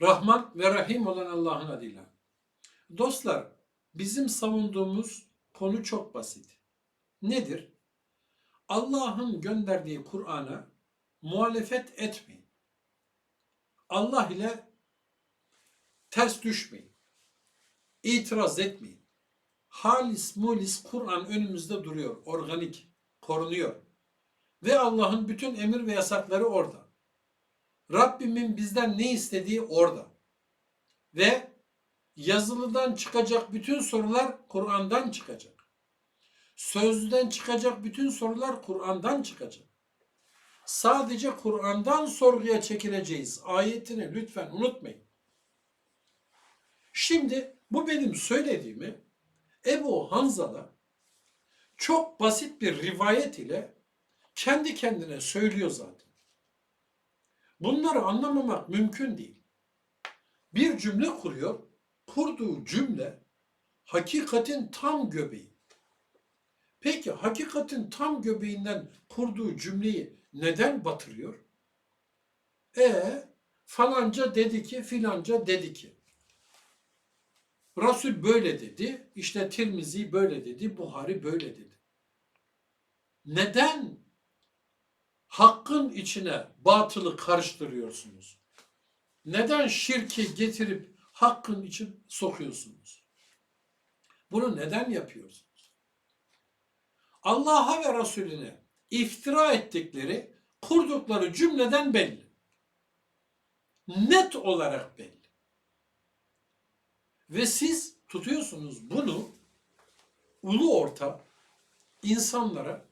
Rahman ve Rahim olan Allah'ın adıyla. Dostlar, bizim savunduğumuz konu çok basit. Nedir? Allah'ın gönderdiği Kur'an'a muhalefet etmeyin. Allah ile ters düşmeyin. İtiraz etmeyin. Halis mulis Kur'an önümüzde duruyor. Organik, korunuyor. Ve Allah'ın bütün emir ve yasakları orada. Rabbimin bizden ne istediği orada. Ve yazılıdan çıkacak bütün sorular Kur'an'dan çıkacak. Sözlüden çıkacak bütün sorular Kur'an'dan çıkacak. Sadece Kur'an'dan sorguya çekileceğiz. Ayetini lütfen unutmayın. Şimdi bu benim söylediğimi Ebu Hanzala çok basit bir rivayet ile kendi kendine söylüyor zaten. Bunları anlamamak mümkün değil. Bir cümle kuruyor, kurduğu cümle hakikatin tam göbeği. Peki hakikatin tam göbeğinden kurduğu cümleyi neden batırıyor? E falanca dedi ki filanca dedi ki. Resul böyle dedi, işte Tirmizi böyle dedi, Buhari böyle dedi. Neden hakkın içine batılı karıştırıyorsunuz? Neden şirki getirip hakkın için sokuyorsunuz? Bunu neden yapıyorsunuz? Allah'a ve Resulüne iftira ettikleri, kurdukları cümleden belli. Net olarak belli. Ve siz tutuyorsunuz bunu ulu orta insanlara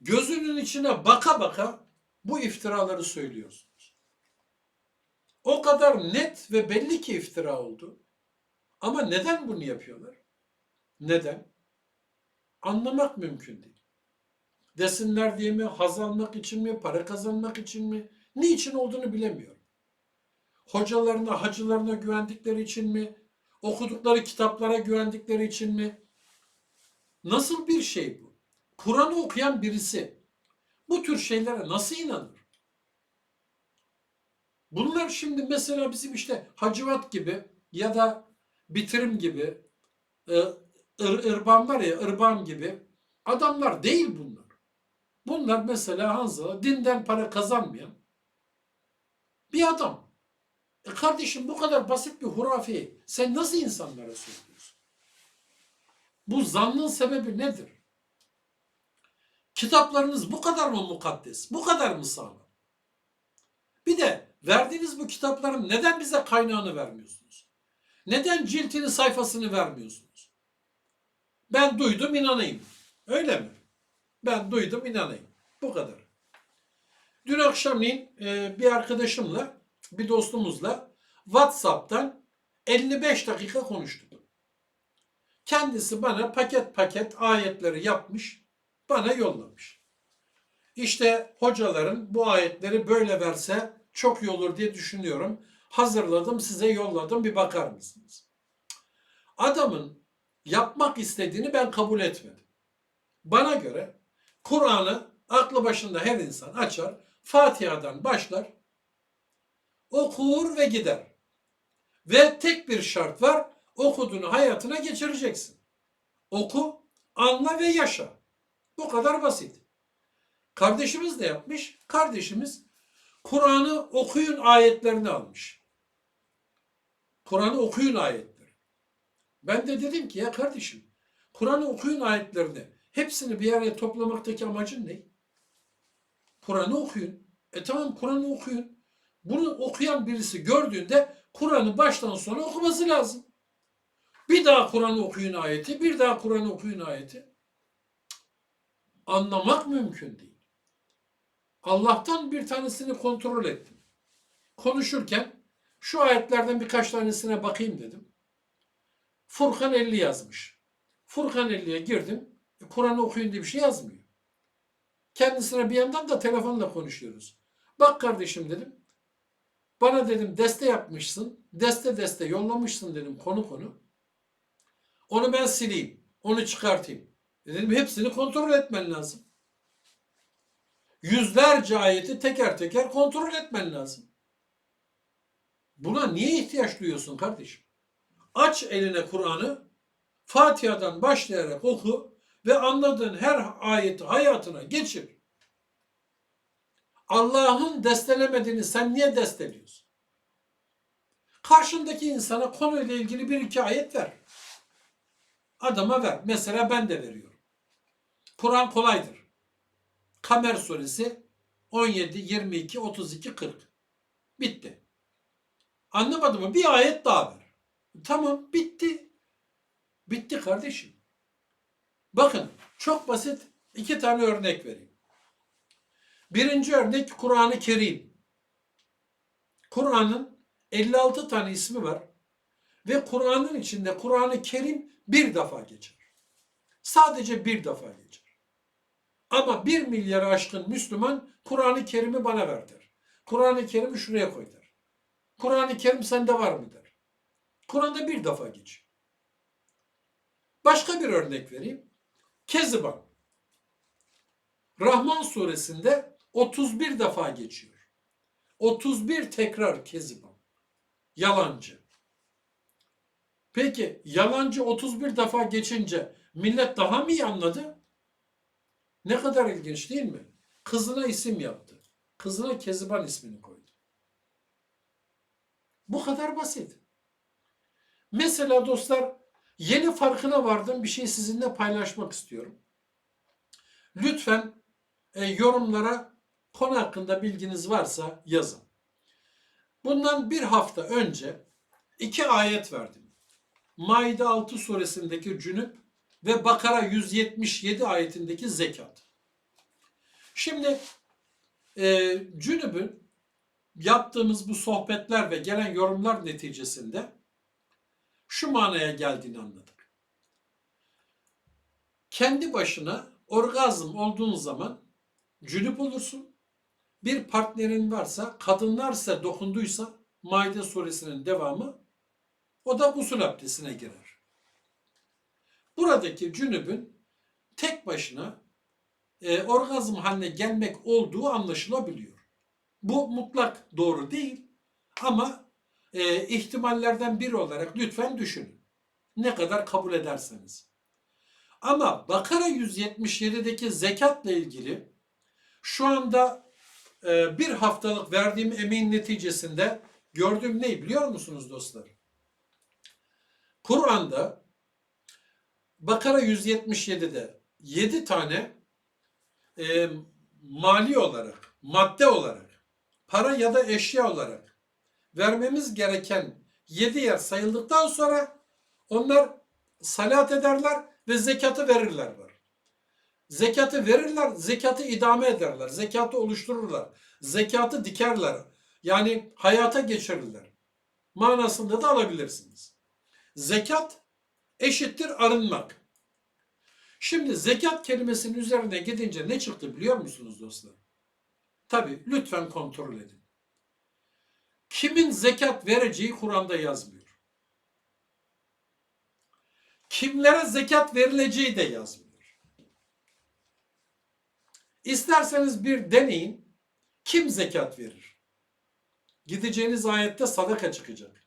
gözünün içine baka baka bu iftiraları söylüyorsunuz. O kadar net ve belli ki iftira oldu. Ama neden bunu yapıyorlar? Neden? Anlamak mümkün değil. Desinler diye mi, haz almak için mi, para kazanmak için mi, niçin olduğunu bilemiyorum. Hocalarına, hacılarına güvendikleri için mi, okudukları kitaplara güvendikleri için mi? Nasıl bir şey bu? Kur'an'ı okuyan birisi bu tür şeylere nasıl inanır? Bunlar şimdi mesela bizim işte Hacivat gibi ya da Bitirim gibi, e, İrban var ya İrban gibi adamlar değil bunlar. Bunlar mesela Hanzala dinden para kazanmayan bir adam. E kardeşim bu kadar basit bir hurafi sen nasıl insanlara söylüyorsun? Bu zannın sebebi nedir? Kitaplarınız bu kadar mı mukaddes? Bu kadar mı sağlam? Bir de verdiğiniz bu kitapların neden bize kaynağını vermiyorsunuz? Neden ciltini sayfasını vermiyorsunuz? Ben duydum inanayım. Öyle mi? Ben duydum inanayım. Bu kadar. Dün akşamleyin e, bir arkadaşımla, bir dostumuzla WhatsApp'tan 55 dakika konuştuk. Kendisi bana paket paket ayetleri yapmış, bana yollamış. İşte hocaların bu ayetleri böyle verse çok iyi olur diye düşünüyorum. Hazırladım, size yolladım. Bir bakar mısınız? Adamın yapmak istediğini ben kabul etmedim. Bana göre Kur'an'ı aklı başında her insan açar, Fatiha'dan başlar, okur ve gider. Ve tek bir şart var, okuduğunu hayatına geçireceksin. Oku, anla ve yaşa. Bu kadar basit. Kardeşimiz de yapmış. Kardeşimiz Kur'an'ı okuyun ayetlerini almış. Kur'an'ı okuyun ayetleri. Ben de dedim ki ya kardeşim Kur'an'ı okuyun ayetlerini hepsini bir araya toplamaktaki amacın ne? Kur'an'ı okuyun. E tamam Kur'an'ı okuyun. Bunu okuyan birisi gördüğünde Kur'an'ı baştan sona okuması lazım. Bir daha Kur'an'ı okuyun ayeti, bir daha Kur'an'ı okuyun ayeti. Anlamak mümkün değil. Allah'tan bir tanesini kontrol ettim. Konuşurken şu ayetlerden birkaç tanesine bakayım dedim. Furkan 50 yazmış. Furkan 50'ye girdim. E, Kur'an'ı okuyun diye bir şey yazmıyor. Kendisine bir yandan da telefonla konuşuyoruz. Bak kardeşim dedim. Bana dedim deste yapmışsın. Deste deste yollamışsın dedim konu konu. Onu ben sileyim. Onu çıkartayım. E dedim hepsini kontrol etmen lazım. Yüzlerce ayeti teker teker kontrol etmen lazım. Buna niye ihtiyaç duyuyorsun kardeşim? Aç eline Kur'an'ı, Fatiha'dan başlayarak oku ve anladığın her ayeti hayatına geçir. Allah'ın destelemediğini sen niye desteliyorsun? Karşındaki insana konuyla ilgili bir iki ayet ver. Adama ver. Mesela ben de veriyorum. Kur'an kolaydır. Kamer suresi 17, 22, 32, 40. Bitti. Anlamadın mı? Bir ayet daha ver. Tamam bitti. Bitti kardeşim. Bakın çok basit iki tane örnek vereyim. Birinci örnek Kur'an-ı Kerim. Kur'an'ın 56 tane ismi var ve Kur'an'ın içinde Kur'an-ı Kerim bir defa geçer. Sadece bir defa geçer. Ama bir milyarı aşkın Müslüman Kur'an-ı Kerim'i bana ver der. Kur'an-ı Kerim'i şuraya koy der. Kur'an-ı Kerim sende var mı der. Kur'an'da bir defa geçiyor. Başka bir örnek vereyim. Keziban. Rahman suresinde 31 defa geçiyor. 31 tekrar Keziban. Yalancı. Peki yalancı 31 defa geçince millet daha mı iyi anladı? Ne kadar ilginç değil mi? Kızına isim yaptı. Kızına Keziban ismini koydu. Bu kadar basit. Mesela dostlar yeni farkına vardığım bir şey sizinle paylaşmak istiyorum. Lütfen e, yorumlara konu hakkında bilginiz varsa yazın. Bundan bir hafta önce iki ayet verdim. Maide 6 suresindeki cünüp ve Bakara 177 ayetindeki zekat. Şimdi e, cünübün yaptığımız bu sohbetler ve gelen yorumlar neticesinde şu manaya geldiğini anladık. Kendi başına orgazm olduğun zaman cünüp olursun. Bir partnerin varsa, kadınlarsa dokunduysa Maide suresinin devamı o da usul abdestine girer. Buradaki cünübün tek başına e, orgazm haline gelmek olduğu anlaşılabiliyor. Bu mutlak doğru değil ama e, ihtimallerden biri olarak lütfen düşünün. Ne kadar kabul ederseniz. Ama Bakara 177'deki zekatla ilgili şu anda e, bir haftalık verdiğim emeğin neticesinde gördüğüm ne biliyor musunuz dostlar? Kur'an'da Bakara 177'de 7 tane e, mali olarak, madde olarak, para ya da eşya olarak vermemiz gereken 7 yer sayıldıktan sonra onlar salat ederler ve zekatı verirler var. Zekatı verirler, zekatı idame ederler, zekatı oluştururlar, zekatı dikerler. Yani hayata geçirirler. Manasında da alabilirsiniz. Zekat eşittir arınmak. Şimdi zekat kelimesinin üzerine gidince ne çıktı biliyor musunuz dostlar? Tabi lütfen kontrol edin. Kimin zekat vereceği Kur'an'da yazmıyor. Kimlere zekat verileceği de yazmıyor. İsterseniz bir deneyin. Kim zekat verir? Gideceğiniz ayette sadaka çıkacak.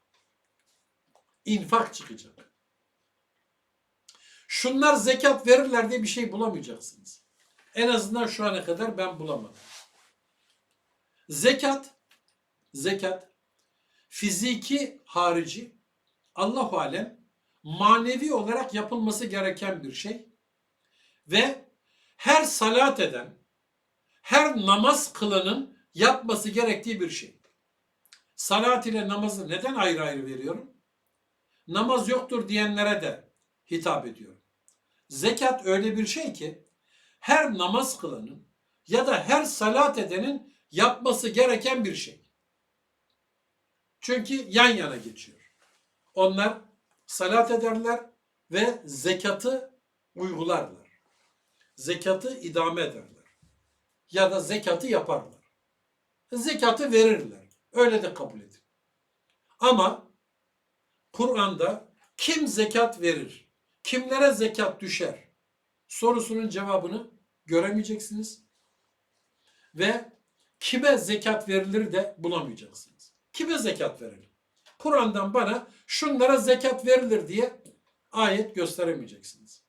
İnfak çıkacak. Şunlar zekat verirler diye bir şey bulamayacaksınız. En azından şu ana kadar ben bulamadım. Zekat, zekat, fiziki harici, Allah alem manevi olarak yapılması gereken bir şey ve her salat eden, her namaz kılanın yapması gerektiği bir şey. Salat ile namazı neden ayrı ayrı veriyorum? Namaz yoktur diyenlere de hitap ediyorum. Zekat öyle bir şey ki her namaz kılanın ya da her salat edenin yapması gereken bir şey. Çünkü yan yana geçiyor. Onlar salat ederler ve zekatı uygularlar. Zekatı idame ederler. Ya da zekatı yaparlar. Zekatı verirler. Öyle de kabul edin. Ama Kur'an'da kim zekat verir, kimlere zekat düşer sorusunun cevabını göremeyeceksiniz. Ve kime zekat verilir de bulamayacaksınız. Kime zekat verelim? Kur'an'dan bana şunlara zekat verilir diye ayet gösteremeyeceksiniz.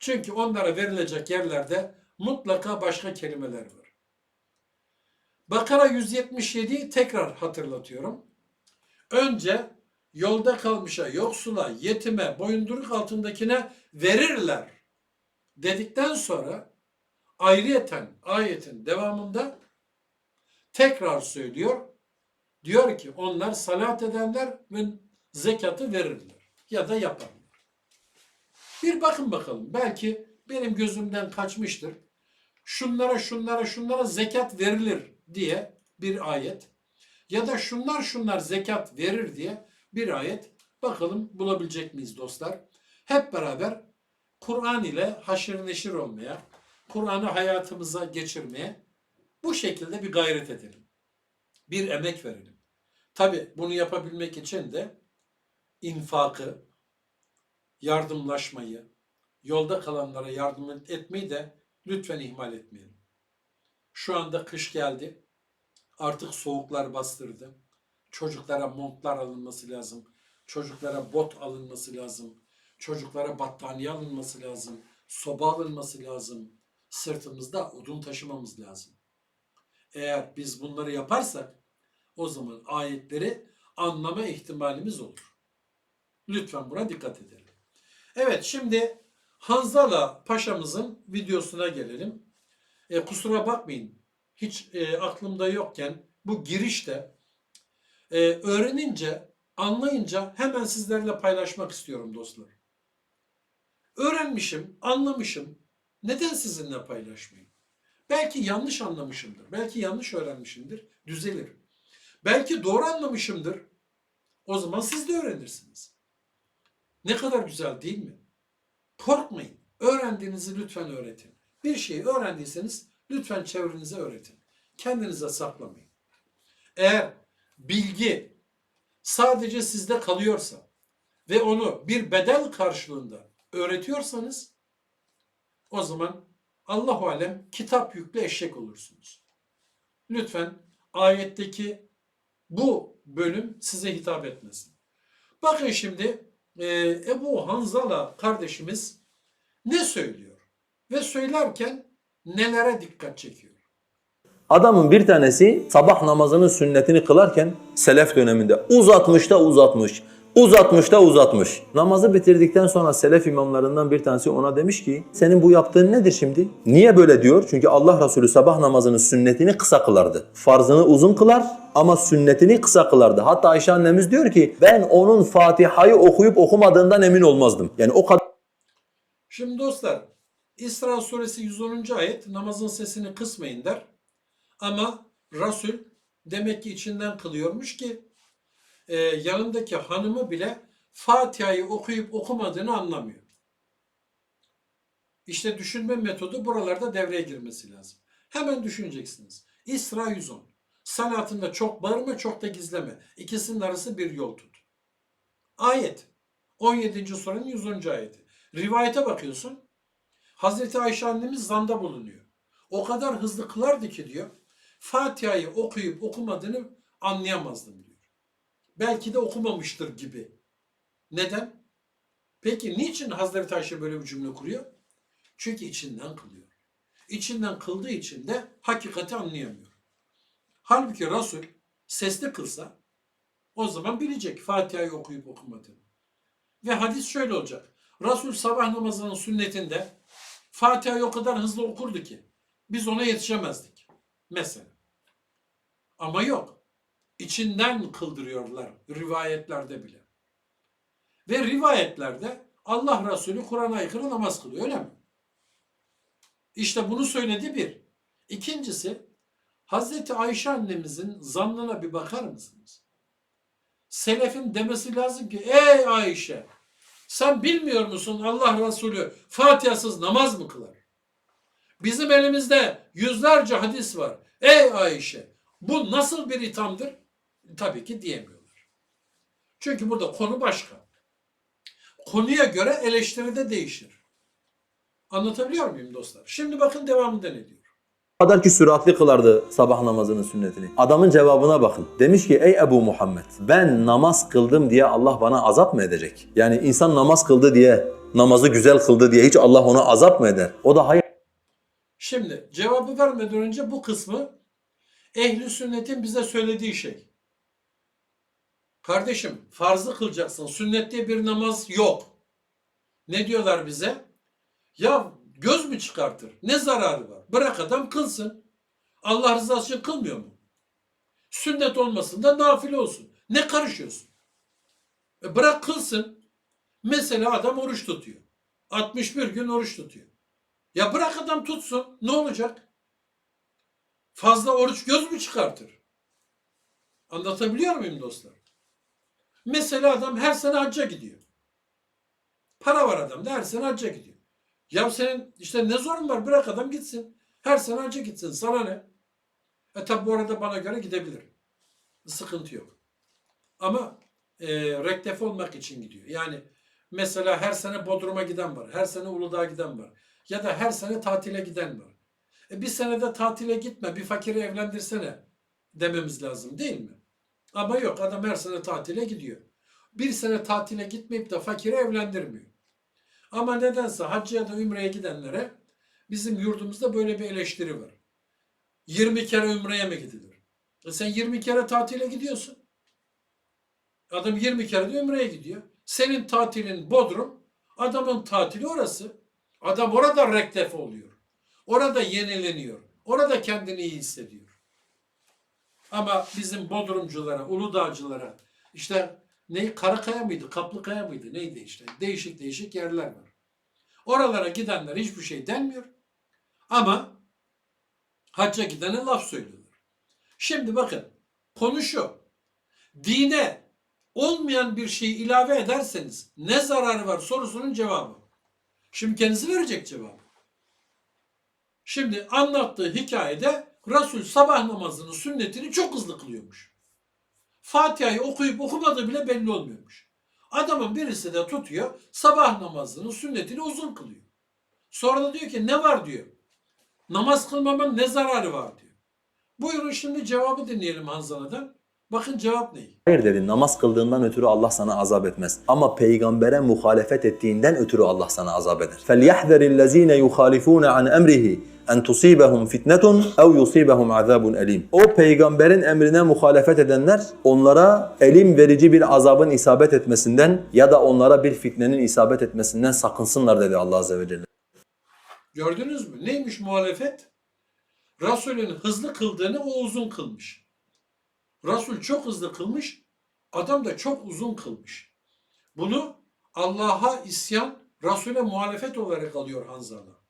Çünkü onlara verilecek yerlerde mutlaka başka kelimeler var. Bakara 177'yi tekrar hatırlatıyorum. Önce yolda kalmışa, yoksula, yetime, boyunduruk altındakine verirler dedikten sonra ayrıyeten ayetin devamında tekrar söylüyor. Diyor ki onlar salat ederler ve zekatı verirler ya da yaparlar. Bir bakın bakalım belki benim gözümden kaçmıştır. Şunlara şunlara şunlara zekat verilir diye bir ayet ya da şunlar şunlar zekat verir diye bir ayet bakalım bulabilecek miyiz dostlar? Hep beraber Kur'an ile haşır neşir olmaya, Kur'an'ı hayatımıza geçirmeye bu şekilde bir gayret edelim. Bir emek verelim. Tabi bunu yapabilmek için de infakı, yardımlaşmayı, yolda kalanlara yardım etmeyi de lütfen ihmal etmeyelim. Şu anda kış geldi. Artık soğuklar bastırdı. Çocuklara montlar alınması lazım. Çocuklara bot alınması lazım. Çocuklara battaniye alınması lazım. Soba alınması lazım. Sırtımızda odun taşımamız lazım. Eğer biz bunları yaparsak o zaman ayetleri anlama ihtimalimiz olur. Lütfen buna dikkat edelim. Evet şimdi Hanzala Paşa'mızın videosuna gelelim. E, kusura bakmayın hiç e, aklımda yokken bu girişte e, öğrenince, anlayınca hemen sizlerle paylaşmak istiyorum dostlar. Öğrenmişim, anlamışım. Neden sizinle paylaşmayayım? Belki yanlış anlamışımdır. Belki yanlış öğrenmişimdir. Düzelir. Belki doğru anlamışımdır. O zaman siz de öğrenirsiniz. Ne kadar güzel değil mi? Korkmayın. Öğrendiğinizi lütfen öğretin. Bir şeyi öğrendiyseniz lütfen çevrenize öğretin. Kendinize saklamayın. Eğer bilgi sadece sizde kalıyorsa ve onu bir bedel karşılığında öğretiyorsanız o zaman Allahu alem kitap yüklü eşek olursunuz. Lütfen ayetteki bu bölüm size hitap etmesin. Bakın şimdi e, Ebu Hanzala kardeşimiz ne söylüyor? Ve söylerken nelere dikkat çekiyor? Adamın bir tanesi sabah namazının sünnetini kılarken selef döneminde uzatmış da uzatmış. Uzatmış da uzatmış. Namazı bitirdikten sonra selef imamlarından bir tanesi ona demiş ki senin bu yaptığın nedir şimdi? Niye böyle diyor? Çünkü Allah Resulü sabah namazının sünnetini kısa kılardı. Farzını uzun kılar ama sünnetini kısa kılardı. Hatta Ayşe annemiz diyor ki ben onun Fatiha'yı okuyup okumadığından emin olmazdım. Yani o kadar Şimdi dostlar İsra suresi 110. ayet namazın sesini kısmayın der. Ama Resul demek ki içinden kılıyormuş ki e, yanındaki hanımı bile Fatiha'yı okuyup okumadığını anlamıyor. İşte düşünme metodu buralarda devreye girmesi lazım. Hemen düşüneceksiniz. İsra 110. Salatında çok bağırma çok da gizleme. İkisinin arası bir yol tut. Ayet. 17. surenin 110. ayeti. Rivayete bakıyorsun. Hazreti Ayşe annemiz zanda bulunuyor. O kadar hızlı kılardı ki diyor. Fatiha'yı okuyup okumadığını anlayamazdım diyor. Belki de okumamıştır gibi. Neden? Peki niçin Hazreti Ayşe böyle bir cümle kuruyor? Çünkü içinden kılıyor. İçinden kıldığı için de hakikati anlayamıyor. Halbuki Resul sesli kılsa o zaman bilecek Fatiha'yı okuyup okumadığını. Ve hadis şöyle olacak. Resul sabah namazının sünnetinde Fatiha'yı o kadar hızlı okurdu ki biz ona yetişemezdik. Mesela. Ama yok. İçinden kıldırıyorlar rivayetlerde bile. Ve rivayetlerde Allah Resulü Kur'an'a aykırı namaz kılıyor öyle mi? İşte bunu söyledi bir. İkincisi Hazreti Ayşe annemizin zannına bir bakar mısınız? Selefin demesi lazım ki ey Ayşe sen bilmiyor musun Allah Resulü Fatiha'sız namaz mı kılar? Bizim elimizde yüzlerce hadis var. Ey Ayşe bu nasıl bir ithamdır? Tabii ki diyemiyorlar. Çünkü burada konu başka. Konuya göre eleştiri de değişir. Anlatabiliyor muyum dostlar? Şimdi bakın devamında ne diyor? Kadar ki süratli kılardı sabah namazının sünnetini. Adamın cevabına bakın. Demiş ki ey Ebu Muhammed ben namaz kıldım diye Allah bana azap mı edecek? Yani insan namaz kıldı diye, namazı güzel kıldı diye hiç Allah ona azap mı eder? O da hayır. Şimdi cevabı vermeden önce bu kısmı ehli sünnetin bize söylediği şey. Kardeşim farzı kılacaksın. Sünnet diye bir namaz yok. Ne diyorlar bize? Ya göz mü çıkartır? Ne zararı var? Bırak adam kılsın. Allah rızası için kılmıyor mu? Sünnet olmasın da nafile olsun. Ne karışıyorsun? E bırak kılsın. Mesela adam oruç tutuyor. 61 gün oruç tutuyor. Ya bırak adam tutsun. Ne olacak? Fazla oruç göz mü çıkartır? Anlatabiliyor muyum dostlar? Mesela adam her sene hacca gidiyor. Para var adamda her sene hacca gidiyor. Ya senin işte ne zorun var bırak adam gitsin. Her sene hacca gitsin sana ne? E tabi bu arada bana göre gidebilir. Sıkıntı yok. Ama e, rektef olmak için gidiyor. Yani mesela her sene Bodrum'a giden var. Her sene Uludağ'a giden var. Ya da her sene tatile giden var. E bir senede tatile gitme, bir fakiri evlendirsene dememiz lazım değil mi? Ama yok adam her sene tatile gidiyor. Bir sene tatile gitmeyip de fakiri evlendirmiyor. Ama nedense hacca ya da ümreye gidenlere bizim yurdumuzda böyle bir eleştiri var. 20 kere ümreye mi gidilir? E sen 20 kere tatile gidiyorsun. Adam 20 kere de ümreye gidiyor. Senin tatilin Bodrum, adamın tatili orası. Adam orada rektef oluyor. Orada yenileniyor. Orada kendini iyi hissediyor. Ama bizim Bodrumculara, Uludağcılara işte ne Karakaya mıydı, Kaplıkaya mıydı neydi işte değişik değişik yerler var. Oralara gidenler hiçbir şey denmiyor. Ama hacca gidene laf söylüyorlar. Şimdi bakın konu şu. Dine olmayan bir şeyi ilave ederseniz ne zararı var sorusunun cevabı. Şimdi kendisi verecek cevabı. Şimdi anlattığı hikayede Resul sabah namazının sünnetini çok hızlı kılıyormuş. Fatiha'yı okuyup okumadığı bile belli olmuyormuş. Adamın birisi de tutuyor sabah namazının sünnetini uzun kılıyor. Sonra da diyor ki ne var diyor. Namaz kılmamanın ne zararı var diyor. Buyurun şimdi cevabı dinleyelim Hanzala'dan. Bakın cevap ne? Hayır dedi namaz kıldığından ötürü Allah sana azap etmez. Ama peygambere muhalefet ettiğinden ötürü Allah sana azap eder. فَلْيَحْذَرِ الَّذ۪ينَ يُخَالِفُونَ عَنْ اَمْرِهِ en tusibahum fitnetun ev yusibahum azabun elim. O peygamberin emrine muhalefet edenler onlara elim verici bir azabın isabet etmesinden ya da onlara bir fitnenin isabet etmesinden sakınsınlar dedi Allah azze ve celle. Gördünüz mü? Neymiş muhalefet? Resulün hızlı kıldığını o uzun kılmış. Resul çok hızlı kılmış, adam da çok uzun kılmış. Bunu Allah'a isyan, Resul'e muhalefet olarak alıyor Hanzala.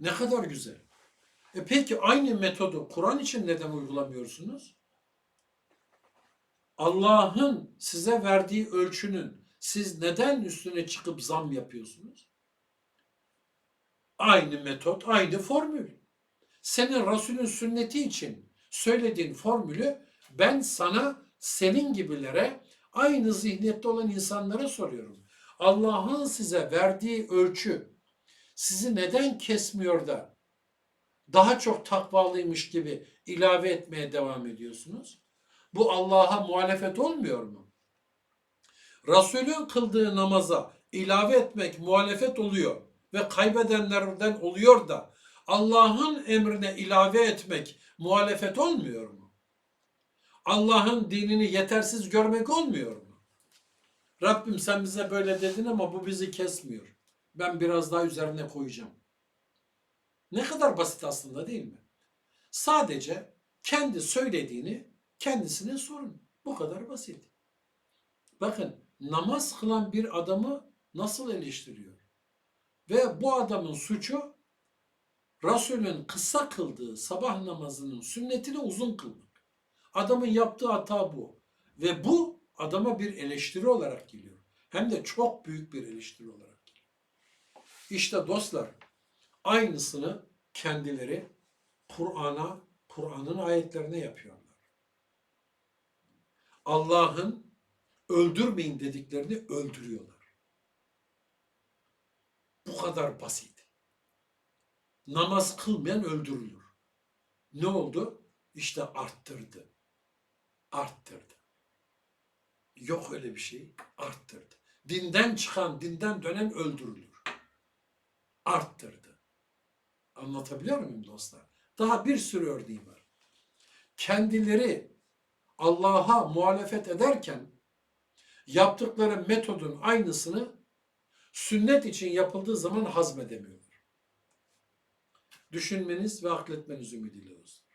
Ne kadar güzel. E peki aynı metodu Kur'an için neden uygulamıyorsunuz? Allah'ın size verdiği ölçünün siz neden üstüne çıkıp zam yapıyorsunuz? Aynı metot, aynı formül. Senin Resulün sünneti için söylediğin formülü ben sana senin gibilere aynı zihniyette olan insanlara soruyorum. Allah'ın size verdiği ölçü sizi neden kesmiyor da daha çok takvalıymış gibi ilave etmeye devam ediyorsunuz? Bu Allah'a muhalefet olmuyor mu? Resulün kıldığı namaza ilave etmek muhalefet oluyor ve kaybedenlerden oluyor da Allah'ın emrine ilave etmek muhalefet olmuyor mu? Allah'ın dinini yetersiz görmek olmuyor mu? Rabbim sen bize böyle dedin ama bu bizi kesmiyor. Ben biraz daha üzerine koyacağım. Ne kadar basit aslında değil mi? Sadece kendi söylediğini kendisine sorun. Bu kadar basit. Bakın namaz kılan bir adamı nasıl eleştiriyor? Ve bu adamın suçu Resulün kısa kıldığı sabah namazının sünnetini uzun kılmak. Adamın yaptığı hata bu. Ve bu adama bir eleştiri olarak geliyor. Hem de çok büyük bir eleştiri olarak geliyor. İşte dostlar aynısını kendileri Kur'an'a, Kur'an'ın ayetlerine yapıyorlar. Allah'ın öldürmeyin dediklerini öldürüyorlar. Bu kadar basit. Namaz kılmayan öldürülür. Ne oldu? İşte arttırdı. Arttırdı. Yok öyle bir şey. Arttırdı. Dinden çıkan, dinden dönen öldürülür. Arttırdı. Anlatabiliyor muyum dostlar? Daha bir sürü örneği var. Kendileri Allah'a muhalefet ederken yaptıkları metodun aynısını sünnet için yapıldığı zaman hazmedemiyorlar. Düşünmeniz ve akletmeniz ümidiyle olsun.